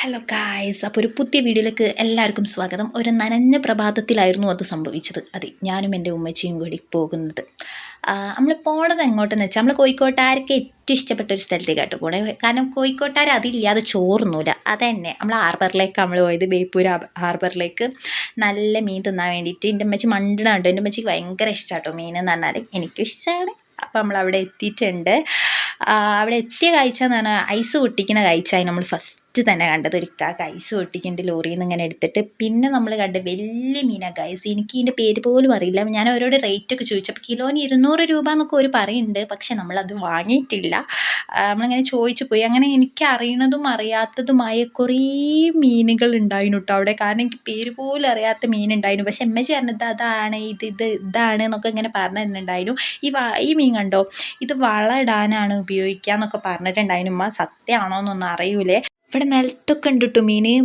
Hello guys അപ്പോൾ ഒരു പുതിയ വീഡിയോയിലേക്ക് എല്ലാവർക്കും സ്വാഗതം. ഒരു നനഞ്ഞ പ്രഭാതത്തിലായിരുന്നു അത് സംഭവിച്ചത്. അതെ ഞാനും എന്റെ ഉമ്മച്ചിയും കൂടി പോകുന്നത്. നമ്മൾ പോണത് എങ്ങോട്ടെന്ന് വെച്ചാൽ നമ്മൾ കോഴിക്കോട്ടുകാർക്ക് ഏറ്റവും ഇഷ്ടപ്പെട്ട ഒരു സ്ഥലത്തേക്കാട്ട് പോണേ. കാരണം കോഴിക്കോട്ടുകാർ അതില്ലാതെ ചോറുന്നൂല അതന്നെ നമ്മൾ ഹാർബറിലേക്ക് നമ്മൾ പോയത് ബേപ്പൂർ ഹാർബറിലേക്ക്. നല്ല മീൻ തിന്നാൻ വേണ്ടിയിട്ട് എന്റെ ഉമ്മച്ചി മണ്ടണ കേട്ടോ എന്റെ ഉമ്മച്ചിക്ക് ഭയങ്കര ഇഷ്ടമാട്ടോ മീൻ എന്ന് പറഞ്ഞാൽ എനിക്കും ഇഷ്ടമാണ് അപ്പോൾ നമ്മൾ അവിടെ എത്തിയിട്ടുണ്ട്. അവിടെ എത്തിയ കാഴ്ച എന്ന് പറഞ്ഞാൽ ഐസ് പൊട്ടിക്കുന്ന കാഴ്ചയായി നമ്മൾ ഫസ്റ്റ് തന്നെ കണ്ടത് ഒരിക്ക കൈസ് പൊട്ടിക്കുന്നുണ്ട് ലോറിയിൽ നിന്ന് ഇങ്ങനെ എടുത്തിട്ട്. പിന്നെ നമ്മൾ കണ്ട വലിയ മീന ഗൈസ് എനിക്ക് ഇതിന്റെ പേര് പോലും അറിയില്ല. ഞാൻ അവരോട് റേറ്റ് ഒക്കെ ചോദിച്ചപ്പോൾ കിലോന് ഇരുന്നൂറ് രൂപ എന്നൊക്കെ ഒരു പറയുന്നുണ്ട്. പക്ഷെ നമ്മളത് വാങ്ങിയിട്ടില്ല. നമ്മളിങ്ങനെ ചോദിച്ചു പോയി. അങ്ങനെ എനിക്ക് അറിയണതും അറിയാത്തതുമായ കുറേ മീനുകൾ ഉണ്ടായിരുന്നു കേട്ടോ അവിടെ. കാരണം എനിക്ക് പേര് പോലും അറിയാത്ത മീൻ ഉണ്ടായിരുന്നു. പക്ഷെ എം എച്ച് പറഞ്ഞത് അതാണ് ഇത് ഇത് ഇതാണ് എന്നൊക്കെ ഇങ്ങനെ പറഞ്ഞു ഈ വാ ഈ മീൻ കണ്ടോ? ഇത് വളം ഇടാനാണ് ഉപയോഗിക്കുക എന്നൊക്കെ പറഞ്ഞിട്ടുണ്ടായിരുന്നു. ഉമ്മ സത്യമാണോ എന്നൊന്നും അറിയൂലേ. ഇവിടെ നിലത്തൊക്കെ ഉണ്ട് കേട്ടോ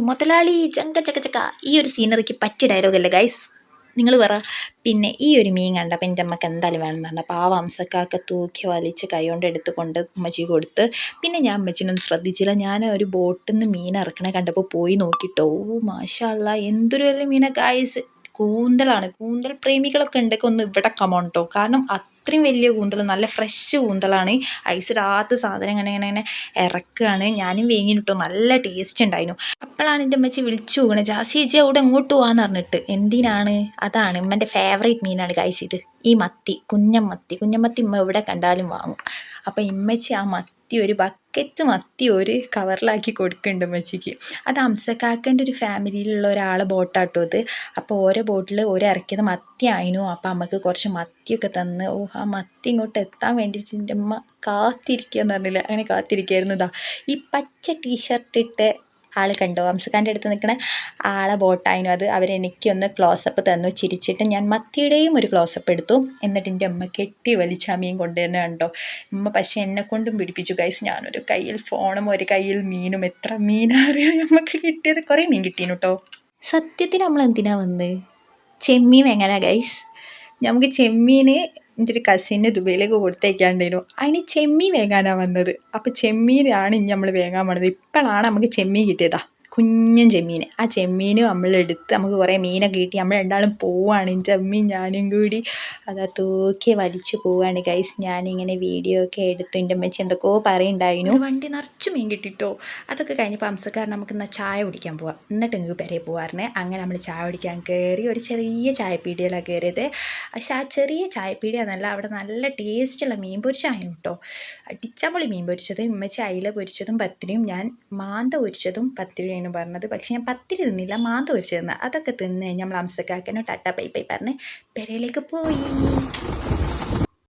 മുതലാളി ചങ്ക ചക്ക ചക്ക. ഈ ഒരു സീനറിക്ക് പറ്റിയ ഡയലോഗ് അല്ലേ ഗൈസ് നിങ്ങൾ പറ. പിന്നെ ഈ ഒരു മീൻ കണ്ടപ്പോൾ എന്റെ അമ്മയ്ക്ക് എന്തായാലും വേണമെന്ന് പറഞ്ഞു. ആ വംശക്കാക്ക തൂക്കി വലിച്ച് കൈ കൊണ്ട് എടുത്ത് ഉമ്മച്ചി കൊടുത്ത് പിന്നെ ഞാൻ ഉമ്മച്ചിനൊന്നും ശ്രദ്ധിച്ചില്ല. ഞാൻ ഒരു ബോട്ടിൽ നിന്ന് മീൻ ഇറക്കണ കണ്ടപ്പോൾ പോയി നോക്കിട്ടോ. ഓ മാഷല്ല എന്തൊരു വലിയ മീനൊക്കെ ആയിസ് കൂന്തലാണ് കൂന്തൽ പ്രേമികളൊക്കെ ഉണ്ടെങ്കിൽ ഒന്ന് ഇവിടെ കമോണ്ടോ കാരണം അത്രയും വലിയ കൂന്തൽ നല്ല ഫ്രഷ് കൂന്തലാണ് ഐസിടാത്ത സാധനം ഇങ്ങനെ ഇങ്ങനെ ഇങ്ങനെ ഇറക്കുകയാണ് ഞാനും വേങ്ങിന് നല്ല ടേസ്റ്റ് ഉണ്ടായിരുന്നു അപ്പോഴാണ് എന്റെ അമ്മച്ചി വിളിച്ചു പോകണത് ജാസി ചേച്ചി അവിടെ എങ്ങോട്ട് പോകാന്ന് പറഞ്ഞിട്ട്? എന്തിനാണ്? അതാണ് ഉമ്മന്റെ ഫേവറേറ്റ് മീനാണ് കായ്സ് ഇത്. ഈ മത്തി കുഞ്ഞമ്മത്തി. കുഞ്ഞമ്മത്തി ഉമ്മ എവിടെ കണ്ടാലും വാങ്ങും. അപ്പോൾ ഇമ്മച്ചി ആ മത്തി ഒരു ബക്കറ്റ് മത്തി ഒരു കവറിലാക്കി കൊടുക്കുന്നുണ്ട് ഉമ്മച്ചിക്ക്. അത് അംസക്കാക്കന്റെ ഒരു ഫാമിലിയിലുള്ള ഒരാളെ ബോട്ടാട്ടോ അത്. അപ്പോൾ ഓരോ ബോട്ടിൽ ഓരോ ഇറക്കിയത് മത്തി ആയിരുന്നു അപ്പോൾ അമ്മയ്ക്ക് കുറച്ച് മത്തിയൊക്കെ തന്ന് ഓ ആ മത്തി ഇങ്ങോട്ട് എത്താൻ വേണ്ടിയിട്ട് എന്റെ അമ്മ കാത്തിരിക്കുക എന്ന് പറഞ്ഞില്ല? അങ്ങനെ കാത്തിരിക്കുകയായിരുന്നു ഇതാ ഈ പച്ച ടീഷർട്ട് ആൾ കണ്ടോ. അംസഖാന്റെ അടുത്ത് നിൽക്കണ ആളെ ബോട്ടായിരുന്നു അത് അവരെനിക്കൊന്ന് ക്ലോസപ്പ് തന്നു. ചിരിച്ചിട്ട് ഞാൻ മത്തിയുടെയും ഒരു ക്ലോസപ്പ് എടുത്തു. എന്നിട്ട് എന്റെ അമ്മ കെട്ടി വലിച്ച കൊണ്ട് തന്നെ കണ്ടോ. അമ്മ പക്ഷേ എന്നെ കൊണ്ടും പിടിപ്പിച്ചു. ഗൈസ് ഞാനൊരു കയ്യിൽ ഫോണും ഒരു കയ്യിൽ മീനും. എത്ര മീനാറിയോ നമുക്ക് കിട്ടിയത്? കുറേ മീൻ കിട്ടീനു കേട്ടോ സത്യത്തിൽ നമ്മൾ എന്തിനാ വന്ന്? ചെമ്മീൻ എങ്ങനെയാ ഗൈസ് നമുക്ക് ചെമ്മീൻ എന്റെ ഒരു കസിന് ദുബൈയിലേക്ക് കൊടുത്തേക്കാണ്ടായിരുന്നു അതിന് ചെമ്മീൻ വേകാനാണ് വന്നത്. അപ്പോൾ ചെമ്മീനാണ് ഇനി നമ്മൾ വേകാൻ വന്നത് ഇപ്പോഴാണ് നമുക്ക് ചെമ്മീൻ കിട്ടിയതാ. കുഞ്ഞൻ ചെമ്മീൻ ആ ചെമ്മീൻ നമ്മളെടുത്ത് നമുക്ക് കുറേ മീനൊക്കെ കിട്ടി. നമ്മൾ രണ്ടാളും പോവുകയാണ് ചെമ്മീൻ ഞാനും കൂടി അതാ തൂക്കി വലിച്ചു പോവുകയാണ് ഗൈസ് ഞാനിങ്ങനെ വീഡിയോ ഒക്കെ എടുത്തു. എന്റെ അമ്മച്ചി എന്തൊക്കെയോ പറയുണ്ടായിരുന്നു വണ്ടി നിറച്ച് മീൻ കിട്ടിട്ടോ. അതൊക്കെ കഴിഞ്ഞപ്പോൾ അംസക്കാരൻ നമുക്ക് എന്നാൽ ചായ കുടിക്കാൻ പോവാം. എന്നിട്ട് നിങ്ങൾക്ക് പെരേ പോവാറിനെ അങ്ങനെ നമ്മൾ ചായ കുടിക്കാൻ കയറി ഒരു ചെറിയ ചായപ്പീടികളാണ് കയറിയത്. പക്ഷെ ആ ചെറിയ ചായപ്പീടിയ എന്നല്ല അവിടെ നല്ല ടേസ്റ്റുള്ള മീൻ പൊരിച്ചായിരുന്നു കേട്ടോ. അടിച്ചപൊളി മീൻ പൊരിച്ചതും ഉമ്മച്ചി അയില പൊരിച്ചതും പത്തിരിയും ഞാൻ മാന്ത പൊരിച്ചതും പത്തിരിയാണ് പറഞ്ഞത് പക്ഷെ ഞാൻ പത്തിരി തിന്നില്ല മാന്ത പൊരിച്ചത് തിന്ന. അതൊക്കെ തിന്ന് കഴിഞ്ഞ് നമ്മൾ അംസക്കാക്കനോ ടട്ട പൈ പൈ പറഞ്ഞ് പെരയിലേക്ക് പോയി.